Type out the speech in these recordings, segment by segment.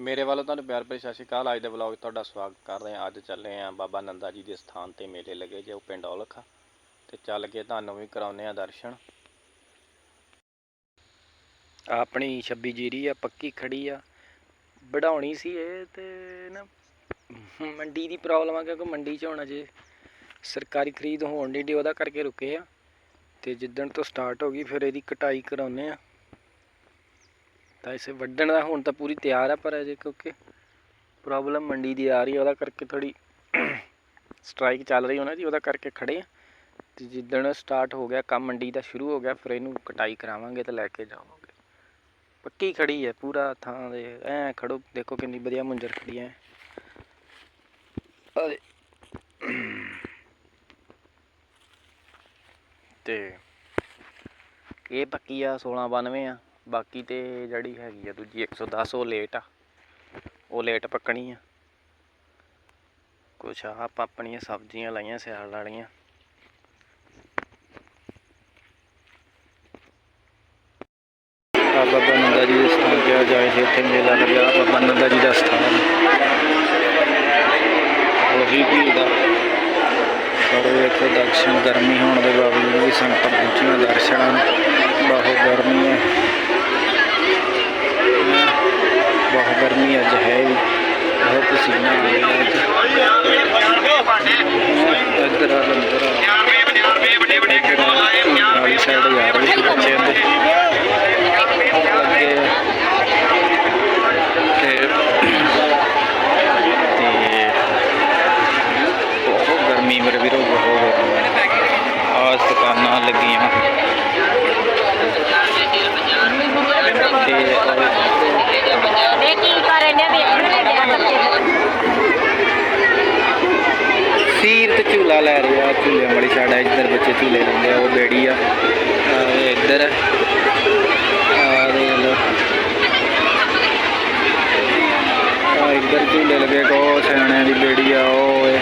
ਮੇਰੇ ਵੱਲੋਂ ਤੁਹਾਨੂੰ ਪਿਆਰ ਭਰੀ ਸਤਿ ਸ਼੍ਰੀ ਅਕਾਲ। ਅੱਜ ਦੇ ਵਲੌਗ 'ਚ ਤੁਹਾਡਾ ਸਵਾਗਤ ਕਰ ਰਹੇ ਹਾਂ। ਅੱਜ ਚੱਲੇ ਹਾਂ ਬਾਬਾ ਨੰਦਾ ਜੀ ਦੇ ਸਥਾਨ ਤੇ ਮੇਲੇ ਲੱਗੇ ਜੇ, ਉਹ ਪਿੰਡ ਔਲਖ। ਆ ਤੇ ਚੱਲ ਕੇ ਤੁਹਾਨੂੰ ਵੀ ਕਰਾਉਨੇ ਆ ਦਰਸ਼ਨ। ਆਪਣੀ 26 ਜੀਰੀ ਆ, ਪੱਕੀ ਖੜੀ ਆ। ਵਢਾਉਣੀ ਸੀ ਇਹ ਤੇ ਨਾ ਮੰਡੀ ਦੀ ਪ੍ਰੋਬਲਮ ਆ, ਕਿਉਂਕਿ ਮੰਡੀ 'ਚ ਹੁਣ ਅਜੇ ਸਰਕਾਰੀ ਖਰੀਦ ਹੋਣ ਨਹੀਂ ਡੀ, ਉਹਦਾ ਕਰਕੇ ਰੁਕੇ ਆ। ਤੇ ਜਿੱਦਣ ਤੋਂ ਸਟਾਰਟ ਹੋ ਗਈ, ਫਿਰ ਇਹਦੀ ਕਟਾਈ ਕਰਾਉਨੇ ਆ ਤਾਂ ਇਸੇ ਵੱਢਣ ਦਾ ਹੁਣ ਤਾਂ ਪੂਰੀ ਤਿਆਰ ਆ ਪਰ ਅਜੇ ਕਿਉਂਕਿ ਪ੍ਰੋਬਲਮ ਮੰਡੀ ਦੀ ਆ ਰਹੀ ਹੈ ਉਹਦਾ ਕਰਕੇ ਥੋੜੀ ਸਟ੍ਰਾਈਕ ਚੱਲ ਰਹੀ ਉਹਨਾਂ ਦੀ, ਉਹਦਾ ਕਰਕੇ ਖੜੇ ਆ। ਤੇ ਜਿੱਦਣ ਸਟਾਰਟ ਹੋ ਗਿਆ, ਕੰਮ ਮੰਡੀ ਦਾ ਸ਼ੁਰੂ ਹੋ ਗਿਆ, ਫਿਰ ਇਹਨੂੰ ਕਟਾਈ ਕਰਾਵਾਂਗੇ ਤੇ ਲੈ ਕੇ ਜਾਵਾਂਗੇ। ਪੱਕੀ ਖੜੀ ਹੈ ਪੂਰਾ ਥਾਂ ਦੇ, ਐ ਖੜੋ ਦੇਖੋ ਕਿੰਨੀ ਵਧੀਆ ਮੁੰਜਰ ਖੜੀ ਹੈ ਆਹ ਤੇ ਇਹ ਪੱਕੀ ਆ 1692 ਆ। ਬਾਕੀ ਤੇ ਜਿਹੜੀ ਹੈਗੀ ਆ ਦੂਜੀ 110 ਉਹ ਲੇਟ ਆ। ਉਹ ਲੇਟ ਪੱਕਣੀ ਆ। ਕੁਛ ਆ, ਆਪਾਂ ਆਪਣੀਆਂ ਸਬਜ਼ੀਆਂ ਲਾਈਆਂ, ਸਿਆਲ ਵਾਲੀਆਂ ਬਾਬਾ ਨੰਦਾ ਜੀ ਦੇ ਸਥਾਨ ਤੇ ਆ, ਜਾਏ ਸੀ ਇੱਥੇ ਮੇਲਾ ਲੱਗਿਆ, ਬਾਬਾ ਨੰਦਾ ਜੀ ਦਾ ਸਥਾਨ। ਉਹੀ ਭੀੜ ਦਾ। ਪਰ ਵੇਖੋ ਦਰਸ਼ਨ ਗਰਮੀ ਹੋਣ ਦੇ ਬਾਵਜੂਦ ਵੀ ਸੰਗਤਾਂ ਪਹੁੰਚੀਆਂ, ਦਰਸ਼ਨਾਂ ਬਹੁਤ ਗਰਮੀ ਹੈ। ਬਹੁਤ ਗਰਮੀ ਅੱਜ ਹੈ ਬਹੁਤ ਪਸੀਨਾ ਆ ਰਿਹਾ ਅੱਜ। ਇੱਧਰ ਆ ਲੰਦਰ ਆ। ਸਾਈਡ ਆ ਇੱਧਰ ਬੱਚੇ ਝੂਲੇ ਲੈਂਦੇ ਆ ਉਹ ਬੇੜੀ ਆ। ਆਹ ਇਹ ਇੱਧਰ ਲੱਗੇ ਕੋ ਸਿਆਣਿਆਂ ਦੀ ਬੇੜੀ ਆ ਉਹ ਏ।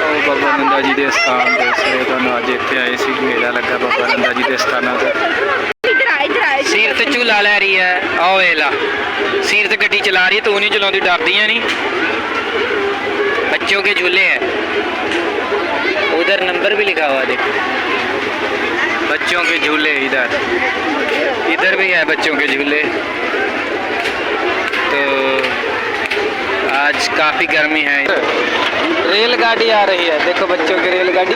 ਉਹ ਬਾਬਾ ਨੰਦਾ ਜੀ ਦੇ ਸਥਾਨ ਦੇ ਸੇ ਤੁਹਾਨੂੰ ਅੱਜ ਇੱਥੇ ਆਏ ਸੀ ਮੇਲਾ ਲੱਗਾ ਬਾਬਾ ਨੰਦਾ ਜੀ ਦੇ ਸਥਾਨਾਂ ਤੇ। ਇਧਰ ਆ ਇਧਰ ਆ ਸੀਰ ਤੇ ਝੂਲਾ ਲੈ ਰਹੀ ਹੈ ਆਹ ਵੇਲਾ ਸੀਰ ਤੇ ਗੱਡੀ ਚਲਾ ਰਹੀ ਤੂੰ ਨਹੀਂ ਚਲਾਉਂਦੀ ਡਰਦੀ ਹੈ ਨਹੀਂ बच्चों के झूले हैं उधर नंबर भी लिखा हुआ है देखो बच्चों के झूले इधर इधर भी है बच्चों के झूले तो आज काफ़ी गर्मी है रेलगाड़ी आ रही है देखो बच्चों की रेलगाड़ी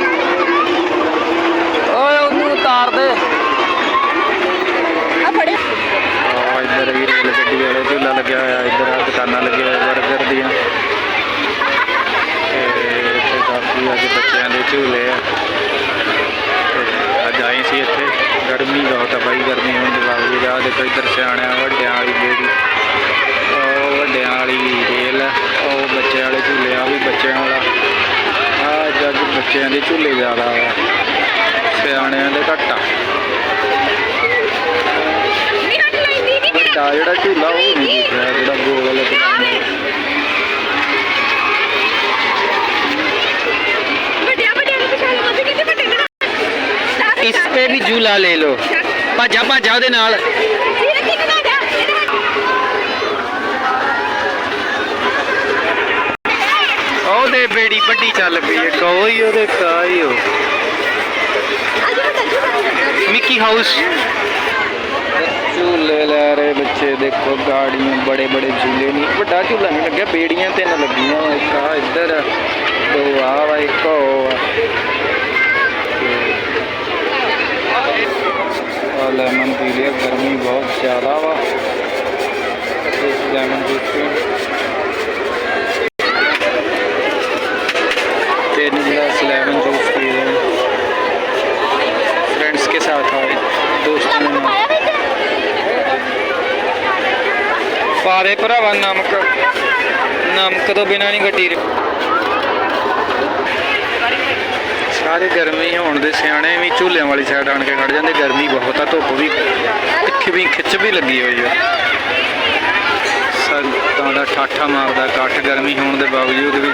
ਝੂਲੇ ਆ। ਅੱਜ ਆਏ ਸੀ ਇੱਥੇ। ਗਰਮੀ ਬਹੁਤ ਆ ਬਾਈ ਗਰਮੀ ਹੋਣ ਦੇ ਬਾਵਜੂਦ ਆ ਦੇਖੋ ਇੱਧਰ ਸਿਆਣਿਆਂ ਵੱਡਿਆਂ ਵਾਲੀ ਬੇੜੀ ਉਹ ਵੱਡਿਆਂ ਵਾਲੀ ਰੇਲ ਉਹ ਬੱਚਿਆਂ ਵਾਲੇ ਝੂਲੇ ਆ ਵੀ ਬੱਚਿਆਂ ਵਾਲਾ। ਆ ਜੱਜ ਬੱਚਿਆਂ ਦੇ ਝੂਲੇ ਜ਼ਿਆਦਾ ਆ ਸਿਆਣਿਆਂ ਦੇ ਘੱਟ ਆ। ਵੱਡਾ ਜਿਹੜਾ ਝੂਲਾ ਉਹ ਨਹੀਂ ਜਿਹੜਾ ਗੋਲ ਲੱਗਦਾ पे भी झूला ले लो ਭਾਜਾ ਭਾਜਾ ਉਹਦੇ ਨਾਲ ਇਹ ਕੀ ਕਰਾ ਜਾ ਉਹਦੇ ਬੇੜੀ ਵੱਡੀ ਚੱਲ ਪਈ ਹੈ ਕੋਈ ਉਹਦੇ ਕਾਈ ਹੋ ਅੱਜ ਵੱਡਾ ਝੂਲਾ ਮਿੱਕੀ ਹਾਊਸ ਝੂਲੇ ਲੈ ਰਹੇ ਬੱਚੇ ਦੇਖੋ ਗਾੜੀਆਂ ਬੜੇ ਬੜੇ ਝੂਲੇ ਨਹੀਂ ਵੱਡਾ ਝੂਲਾ ਨਹੀਂ ਲੱਗਿਆ ਬੇੜੀਆਂ ਤਿੰਨ ਲੱਗੀਆਂ ਵਾ ਇੱਕ ਆ ਇੱਧਰ ਆ, ਦੋ ਆ ਵਾ ਇੱਕ ਉਹ ਆ और लेमन पी लिया, गर्मी बहुत ज़्यादा वा। लेमन जूस पी तीन गिलास लेमन जूस पी रहे फ्रेंड्स के साथ आए, दोस्तों पारे भरावा नमक। नमक तो बिना नहीं घटी रही। ਸਾਰੇ ਗਰਮੀ ਹੋਣ ਦੇ ਸਿਆਣੇ ਵੀ ਝੂਲਿਆਂ ਵਾਲੀ ਸਾਈਡ ਆਣ ਕੇ ਖੜ ਜਾਂਦੇ, ਗਰਮੀ ਬਹੁਤ ਆ, ਧੁੱਪ ਵੀ ਤਿੱਖੀ ਵੀ, ਖਿੱਚ ਵੀ ਲੱਗੀ ਹੋਈ ਆ। ਤਾਂ ਦਾ ਠਾਠਾ ਮਾਰਦਾ ਕੱਠ ਗਰਮੀ ਹੋਣ ਦੇ ਬਾਵਜੂਦ ਵੀ।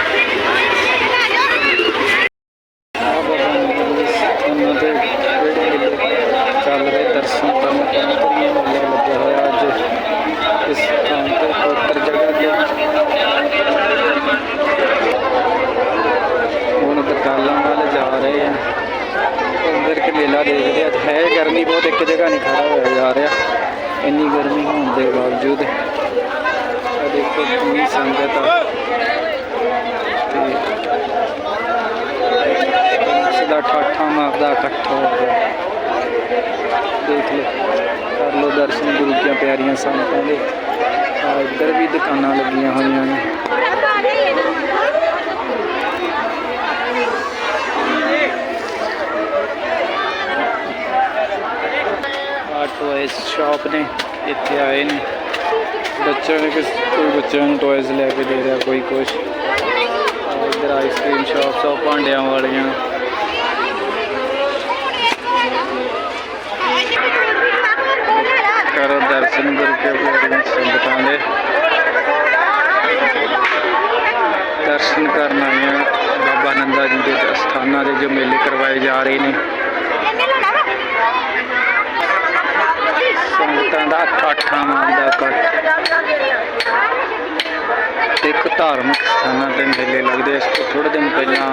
ਆ ਰਹੇ ਆ। ਅੰਦਰ ਕਲੇਲਾ ਦੇਖਦੇ ਆ। ਹੈ ਗਰਮੀ ਬਹੁਤ, ਇੱਕ ਜਗ੍ਹਾ ਨਹੀਂ ਖੜਾ ਹੋਇਆ ਜਾ ਰਿਹਾ। ਇੰਨੀ ਗਰਮੀ ਹੋਣ ਦੇ ਬਾਵਜੂਦ। ਆ ਦੇਖੋ ਕਿੰਨੀ ਸੰਗਤ ਆ। ਦਾ ਠਾਠਾ ਮਾਰਦਾ, ਇਕੱਠਾ ਹੋ ਗਿਆ। ਦੇਖ ਲਓ, ਕਰ ਲਓ ਦਰਸ਼ਨ ਗੁਰੂ ਦੀਆਂ ਪਿਆਰੀਆਂ ਸੰਗਤਾਂ ਦੇ। ਇੱਧਰ ਵੀ ਦੁਕਾਨਾਂ ਲੱਗੀਆਂ ਹੋਈਆਂ ਨੇ। ਸ਼ਾਪ ਨੇ, ਇੱਥੇ ਆਏ ਨੇ। ਬੱਚਿਆਂ ਨੇ ਕਿਸ, ਕੋਈ ਬੱਚਿਆਂ ਨੂੰ ਟੋਇਸ ਲੈ ਕੇ ਦੇ ਰਿਹਾ, ਕੋਈ ਕੁਛ। ਇੱਧਰ ਆਈਸਕ੍ਰੀਮ ਸ਼ਾਪਸ ਆ ਭਾਂਡਿਆਂ ਵਾਲੀਆਂ। ਕਰੋ ਦਰਸ਼ਨ ਗੁਰੂ ਕੇ ਸੰਗਤਾਂ ਦੇ। ਦਰਸ਼ਨ ਕਰਨ ਆਈਆਂ ਬਾਬਾ ਨੰਦਾ ਜੀ ਦੇ ਅਸਥਾਨਾਂ ਦੇ ਜੋ ਮੇਲੇ ਕਰਵਾਏ ਜਾ ਰਹੇ ਨੇ। ਦਾ ਇਕੱਠਾਂ ਦਾ ਇਕੱਠ ਇੱਕ ਧਾਰਮਿਕ ਸਥਾਨਾਂ ਤੇ ਮੇਲੇ ਲੱਗਦੇ ਇਸ ਤੋਂ ਥੋੜੇ ਦਿਨ ਪਹਿਲਾਂ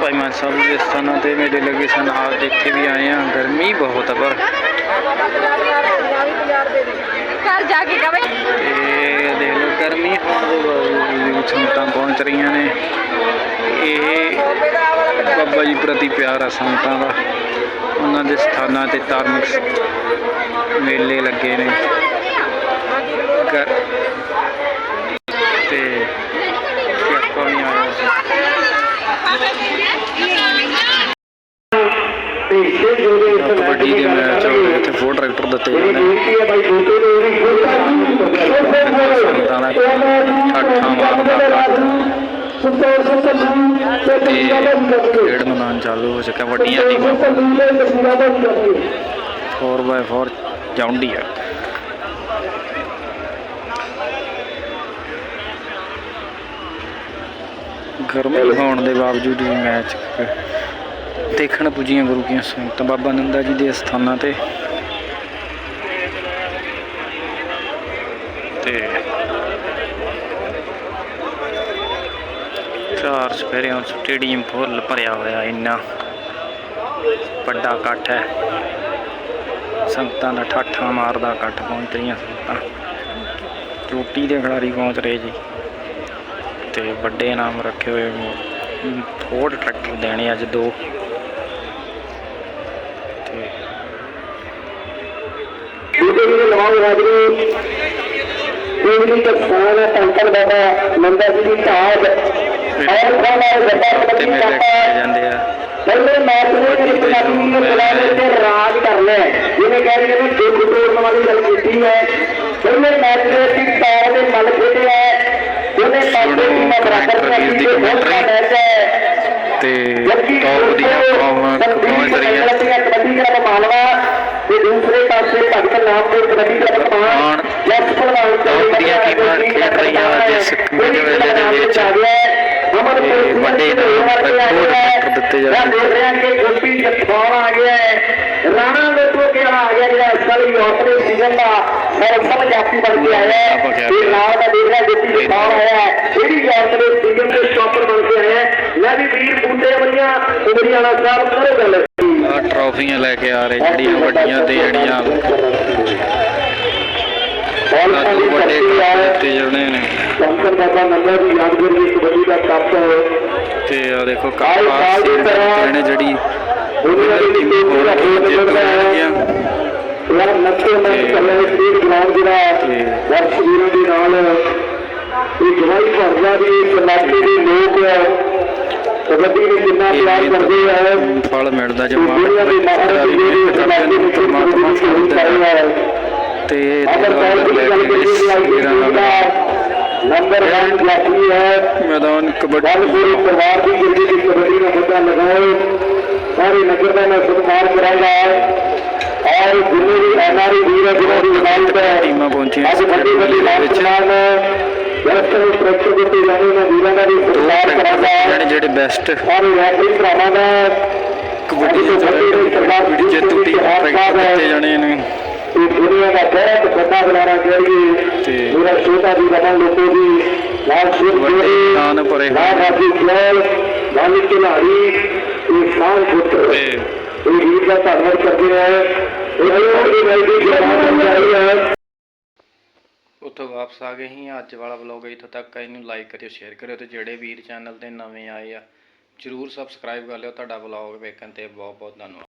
ਭਾਈ ਮਾਨ ਸਾਹਿਬ ਦੇ ਸਥਾਨਾਂ ਤੇ ਮੇਲੇ ਲੱਗੇ ਸਨ। ਆਪ ਇੱਥੇ ਵੀ ਆਏ ਆ ਗਰਮੀ ਬਹੁਤ ਆ ਪਰ ਘਰ ਜਾ ਕੇ ਕਵੇ ਤੇ ਦੇਖ ਲਓ ਗਰਮੀ ਹੋਣ ਦੇ ਬਾਵਜੂਦ ਵੀ ਸੰਗਤਾਂ ਪਹੁੰਚ ਰਹੀਆਂ ਨੇ। ਇਹ ਬਾਬਾ ਜੀ ਪ੍ਰਤੀ ਪਿਆਰ ਆ ਸੰਗਤਾਂ ਦਾ। ਉਹਨਾਂ ਦੇ ਸਥਾਨਾਂ ਤੇ ਧਾਰਮਿਕ ਮੇਲੇ ਲੱਗੇ ਨੇ। ਗਰ ਤੇ ਆਪਾਂ ਵੀ ਆਏ ਕਬੱਡੀ ਦੇ ਮੈਚ ਹੋ ਰਹੇ ਇੱਥੇ ਫੋਰ ਟਰੈਕਟਰ ਦਿੱਤੇ ਗਏ ਨੇ। ਸੰਗਤਾਂ ਦਾ ਠਾਠਾਂ ਮਾਰਦਾ। ਖੇਡ ਮੈਦਾਨ ਚਾਲੂ ਹੋ ਚੁੱਕਾ ਵੱਡੀਆਂ ਟੀਮਾਂ। 4x4 ਜਾਉਂਦੀ ਆ ਗਰਮੀ ਹੋਣ ਦੇ ਬਾਵਜੂਦ ਵੀ ਮੈਚ ਦੇਖਣ ਪੁੱਜੀਆਂ ਗੁਰੂ ਕੀਆਂ ਸੰਗਤਾਂ। ਬਾਬਾ ਨੰਦਾ ਜੀ ਦੇ ਸਥਾਨਾਂ ਤੇ। ਤੇ ਚਾਰ ਸਪੇਰਿਆਂ ਸਟੇਡੀਅਮ ਫੁੱਲ ਭਰਿਆ ਹੋਇਆ ਇੰਨਾ। ਵੱਡਾ ਇਕੱਠ ਹੈ। ਸੰਗਤਾਂ ਦਾ ਠਾਠਾ ਮਾਰਦਾ ਇਕੱਠ ਪਹੁੰਚ ਰਹੀਆਂ ਸੰਗਤਾਂ। ਚੋਟੀ ਦੇ ਖਿਡਾਰੀ ਪਹੁੰਚ ਰਹੇ ਜੀ। ਤੇ ਵੱਡੇ ਨਾਮ ਰੱਖੇ ਹੋਏ ਫੋਰਡ ਟਰੈਕਟਰ ਦੇਣੇ ਅੱਜ ਦੋ। ਤੇ ਦੂਜੇ ਜਿਹੜੇ ਨਵਾਜ਼ ਹਾਜ਼ਰੀ ਦੇਵੀ ਬਾਬਾ, ਨੰਦਾ ਜੀ ਦੀ ਢਾਬ ਤੇ ਕਬੱਡੀ ਮੇਲੇ ਜਾਂਦੇ ਆ ਪਹਿਲੇ ਮੈਚ ਦੇ ਵਿੱਚ ਪੰਜਾਬੀ ਨੇ ਬੁਲਾਏ ਤੇ ਰਾਜ ਕਰਨਾ ਹੈ ਕਹਿ ਰਹੇ ਨੇ ਦੁੱਖ ਤੋੜਨ ਵਾਲੀ ਗੱਲ ਕੀਤੀ ਹੈ ਪਹਿਲੇ ਮੈਚ ਦੇ ਵਿੱਚ ਤਾਰ ਦੇ ਮੱਲ ਖੇਡੇ ਉਹਨੇ ਪਾਸੇ ਟੀਮਾਂ ਬਰਾਬਰ ਵੀਰ ਤੇ ਬਹੁਤ ਮੈਚ ਹੈ ਤੇ ਟੌਪ ਦੀਆਂ ਫਾਰਮਾਂ ਪਹੁੰਚ ਰਹੀਆਂ ਕਬੱਡੀ ਦਾ ਮਾਲਵਾ ਤੇ ਦੂਸਰੇ ਪਾਸੇ ਭਗਤ ਨਾਮ ਦੇ ਕਬੱਡੀ ਦਾ ਹਾਂ। ਕਪਤਾਨ ਭਲਵਾਨ ਟੌਪ ਦੀਆਂ ਟੀਮਾਂ ਖੇਡ ਰਹੀਆਂ ਅੱਜ ਇਸ ਮੇਲੇ ਰੱਖੋ ਟਰੈਕਟਰ ਦਿੱਤੇ ਜਾਂਦੇ। ਮੈਂ ਦੇਖ ਰਿਹਾ ਕਿ ਗੁੱਪੀ ਜੱਥਵਾਲ ਆ ਗਿਆ ਹੈ। ਰਾਣਾ ਵੇਖੋ ਕਿਹੜਾ ਆ ਗਿਆ ਜਿਹੜਾ ਇਸ ਵਾਲੀ ਆਪਣੇ ਸੀਜ਼ਨ ਦਾ। ਮੌਸਮ ਜਾਤੀ ਬਣ ਕੇ ਆਇਆ ਹੈ। ਇਹ ਨਾਲ ਦਾ ਦੇਖ ਰਿਹਾ ਗੁੱਪੀ ਜੱਥਵਾਲ ਆਇਆ ਹੈ। ਇਹ ਵੀ ਆਪਣੇ ਸੀਜ਼ਨ ਦੇ ਸਟਾਪਰ ਬਣ ਕੇ ਆਇਆ ਹੈ। ਮੈਂ ਵੀ ਵੀਰ ਬੁੱਢੇ ਵਲੀਆਂ ਉਮਰੀਆਂ ਨਾਲ ਸਾਹਿਬ ਕਰੋ ਗੱਲ ਆ ਟਰਾਫੀਆਂ ਲੈ ਕੇ ਆ ਰਹੇ ਜਿਹੜੀਆਂ ਵੱਡੀਆਂ ਤੇ ਜਿਹੜੀਆਂ ਦੋ ਵੱਡੇ ਕੱਪ ਦਿੱਤੇ ਜਾਣੇ ਨੇ। ਸ਼ੰਕਰ ਬਾਬਾ ਨੰਦਾ ਦੀ ਯਾਦਗਾਰੀ ਇੱਕ ਕਬੱਡੀ ਦਾ ਕੱਪ ਤੇ ਆ ਦੇਖੋ ਕੱਪਾਂ ਸੀ ਨੇ ਜਿਹੜੀ ਉਹਨਾਂ ਦੀ ਟੀਮ ਦਾ ਜਿੱਤ ਖੇਡ ਲੈਣਗੀਆਂ ਯਾਰ ਨੱਚੇ ਨੱਚ ਚੱਲੇ ਸਟੇਟ ਗਰਾਊਂਡ ਜਿਹੜਾ ਦਰਸ਼ਕ ਵੀਰਾਂ ਦੇ ਨਾਲ ਇਹ ਗਵਾਹੀ ਭਰਦਾ ਵੀ ਇਲਾਕੇ ਦੇ ਲੋਕ ਕਬੱਡੀ ਨੂੰ ਕਿੰਨਾ ਪਿਆਰ ਕਰਦੇ ਆ। ਫਲ ਮਿਲਦਾ ਜੋ ਦੁਨੀਆ ਦੇ ਮਹਾਰਾਜ ਵੀ ਜਿਹੜੇ ਕਰਦੇ ਇਲਾਕੇ ਨੇ ਵਿੱਚ ਪਰਮਾਤਮਾ ਫਲ ਦਿੰਦਾ ਤੇ ਨਾਲ ਨੰਬਰ 1 ਜਾਤੀ ਹੈ। ਮੈਦਾਨ ਕਬੱਡੀ ਪੂਰੇ ਪਰਿਵਾਰ ਦੀ ਜਿੰਦਗੀ ਦੀ ਕਬੱਡੀ ਦਾ ਮੁੱਦਾ ਲਗਾਓ। ਸਾਰੇ ਨਗਰ ਦਾ ਮੈਂ ਸਤਿਕਾਰ ਕਰਾਂਗਾ। ਔਰ ਜਿੰਨੇ ਵੀ ਐਨਆਰਈ ਵੀਰ ਹੈ ਜਿਹਨਾਂ ਦੀ ਇਮਾਨਤ ਹੈ ਟੀਮਾਂ ਪਹੁੰਚੀਆਂ ਅੱਜ ਵੱਡੀ ਵੱਡੀ ਦੇ ਵਿੱਚ। ਮਾਨਸਮਾਨ ਜਲਸਨ ਪ੍ਰੈਕਟਿਸ ਦਿੱਤੇ ਜਾਣੇ ਨੇ ਵੀਰਾਂ ਦਾ ਵੀ ਸਤਿਕਾਰ ਕਰਾਂਗਾ। ਜਿਹੜੇ ਜਿਹੜੇ ਬੈਸਟ ਸਾਰੇ ਰੈਫਰੀ ਭਰਾਵਾਂ ਦਾ। ਕਬੱਡੀ ਦੇ ਜਿਹੜੇ ਜੇਤੂ ਟੀਮ ਟਰੈਕਟਰ ਦਿੱਤੇ ਜਾਣੇ ਨੇ। ਇਹ ਦੁਨੀਆ ਦਾ ਬਹੁਤ ਵੱਡਾ ਬੁਲਾਰਾ ਕਰੀਏ ਤੇ ਮੇਰਾ ਛੋਟਾ ਜੀ ਰਮਨ ਲੋਕੋ ਜੀ ਲਾਲ ਸਿੰਘ ਜੀ ਨਾਨ ਹੋਏ ਲਾਲ ਰਾਜੀ ਖਿਆਲ ਮਾਲਿਕ ਖਿਲਾੜੀ ਇਹ ਸਾਲ ਪੁੱਤਰ ਤੇ ਇਹ ਵੀਰ ਦਾ ਧੰਨਵਾਦ ਕਰਦੇ ਹਾਂ। ਇਹ ਹੋਰ ਵੀ ਭਾਈ ਦੀ ਜਵਾਬ ਜਾਰੀ ਹੈ ਉੱਥੋਂ ਵਾਪਸ ਆ ਗਏ ਸੀ। ਅੱਜ ਵਾਲਾ ਵਲੌਗ ਇੱਥੋਂ ਤੱਕ ਹੈ ਇਹਨੂੰ ਲਾਈਕ ਕਰਿਓ ਸ਼ੇਅਰ ਕਰਿਓ ਤੇ ਜਿਹੜੇ ਵੀਰ ਚੈਨਲ ਤੇ ਨਵੇਂ ਆਏ ਆ ਜਰੂਰ ਸਬਸਕ੍ਰਾਈਬ ਕਰ ਲਿਓ। ਤੁਹਾਡਾ ਵਲੌਗ ਵੇਖਣ ਤੇ ਬਹੁਤ ਬਹੁਤ ਧੰਨਵਾਦ।